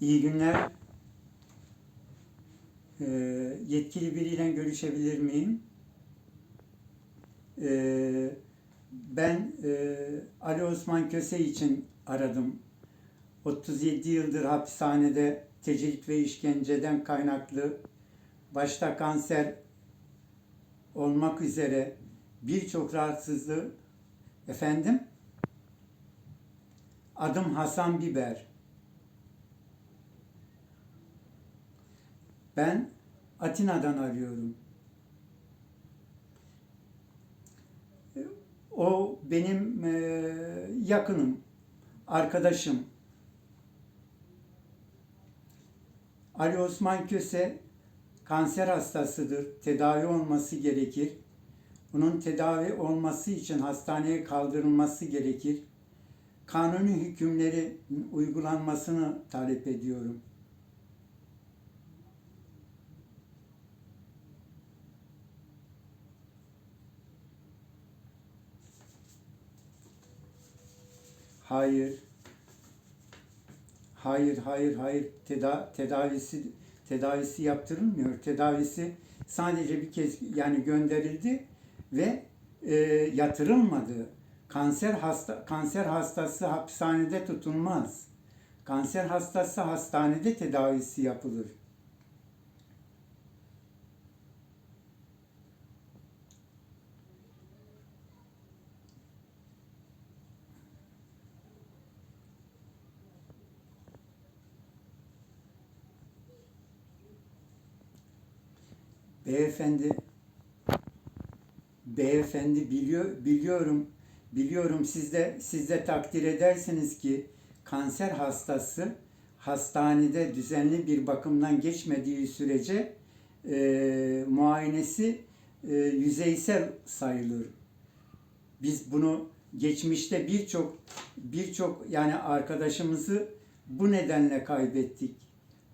İyi günler. Ee, yetkili biriyle görüşebilir miyim? Ee, ben e, Ali Osman Köse için aradım. 37 yıldır hapishanede tecrit ve işkenceden kaynaklı başta kanser olmak üzere birçok rahatsızlığı efendim adım Hasan Biber. Ben Atina'dan arıyorum. O benim e, yakınım, arkadaşım. Ali Osman Köse kanser hastasıdır. Tedavi olması gerekir. Bunun tedavi olması için hastaneye kaldırılması gerekir. Kanuni hükümleri uygulanmasını talep ediyorum. Hayır. Hayır, hayır, hayır. Teda tedavisi tedavisi yaptırılmıyor. Tedavisi sadece bir kez yani gönderildi ve e, yatırılmadı. Kanser hasta kanser hastası hapishanede tutulmaz. Kanser hastası hastanede tedavisi yapılır. Beyefendi Beyefendi biliyor biliyorum biliyorum siz de siz de takdir edersiniz ki kanser hastası hastanede düzenli bir bakımdan geçmediği sürece e, muayenesi e, yüzeysel sayılır. Biz bunu geçmişte birçok birçok yani arkadaşımızı bu nedenle kaybettik.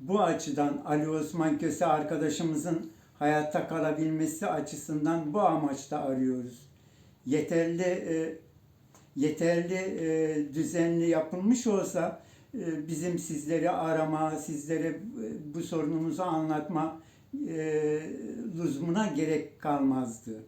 Bu açıdan Ali Osman Köse arkadaşımızın hayatta kalabilmesi açısından bu amaçla arıyoruz. Yeterli e, yeterli e, düzenli yapılmış olsa e, bizim sizleri arama, sizlere bu sorunumuzu anlatma lüzumuna gerek kalmazdı.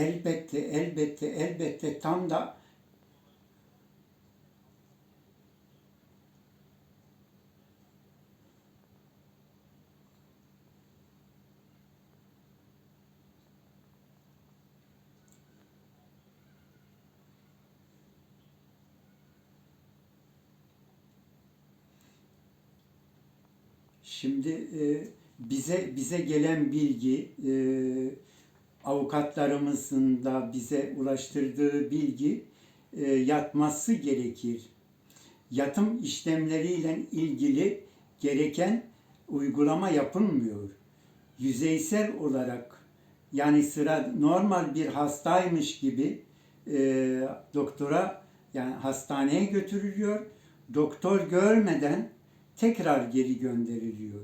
Elbette, elbette, elbette tam da Şimdi e, bize bize gelen bilgi e, avukatlarımızın da bize ulaştırdığı bilgi e, yatması gerekir. Yatım işlemleriyle ilgili gereken uygulama yapılmıyor. Yüzeysel olarak yani sıra normal bir hastaymış gibi e, doktora yani hastaneye götürülüyor. Doktor görmeden tekrar geri gönderiliyor.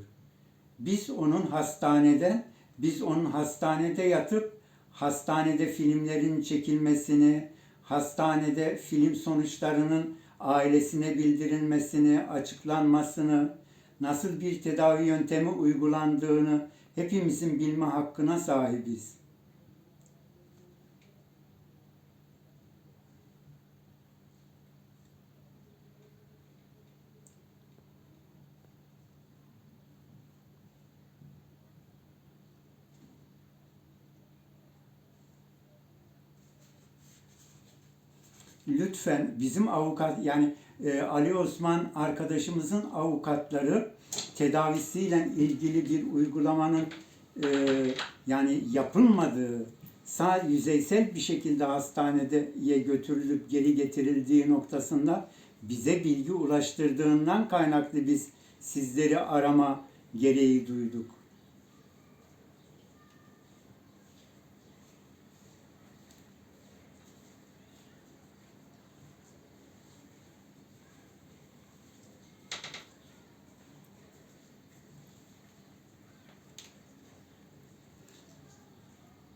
Biz onun hastanede biz onun hastanede yatıp hastanede filmlerin çekilmesini, hastanede film sonuçlarının ailesine bildirilmesini, açıklanmasını, nasıl bir tedavi yöntemi uygulandığını hepimizin bilme hakkına sahibiz. Lütfen bizim avukat yani e, Ali Osman arkadaşımızın avukatları tedavisiyle ilgili bir uygulamanın e, yani yapılmadığı sadece yüzeysel bir şekilde hastanede götürülüp geri getirildiği noktasında bize bilgi ulaştırdığından kaynaklı biz sizleri arama gereği duyduk.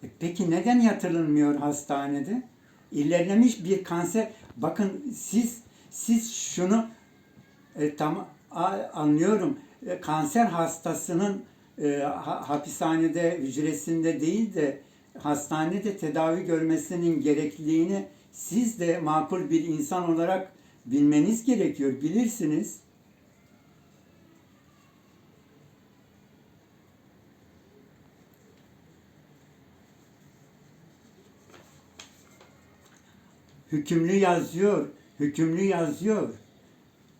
E Peki neden yatırılmıyor hastanede? İlerlemiş bir kanser. Bakın siz siz şunu e, tam a- anlıyorum. E, kanser hastasının e, ha- hapishanede hücresinde değil de hastanede tedavi görmesinin gerekliliğini siz de makul bir insan olarak bilmeniz gerekiyor. Bilirsiniz. Hükümlü yazıyor. Hükümlü yazıyor.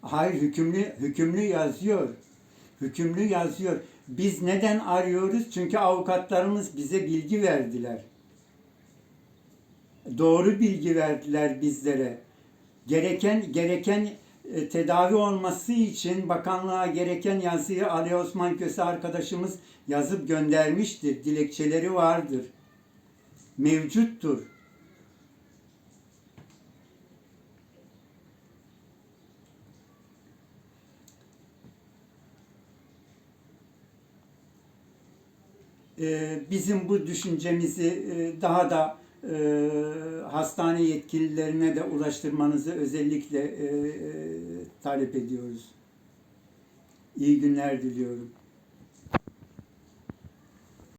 Hayır hükümlü hükümlü yazıyor. Hükümlü yazıyor. Biz neden arıyoruz? Çünkü avukatlarımız bize bilgi verdiler. Doğru bilgi verdiler bizlere. Gereken gereken e, tedavi olması için bakanlığa gereken yazıyı Ali Osman Köse arkadaşımız yazıp göndermiştir. Dilekçeleri vardır. Mevcuttur. Bizim bu düşüncemizi e, daha da e, hastane yetkililerine de ulaştırmanızı özellikle e, talep ediyoruz. İyi günler diliyorum.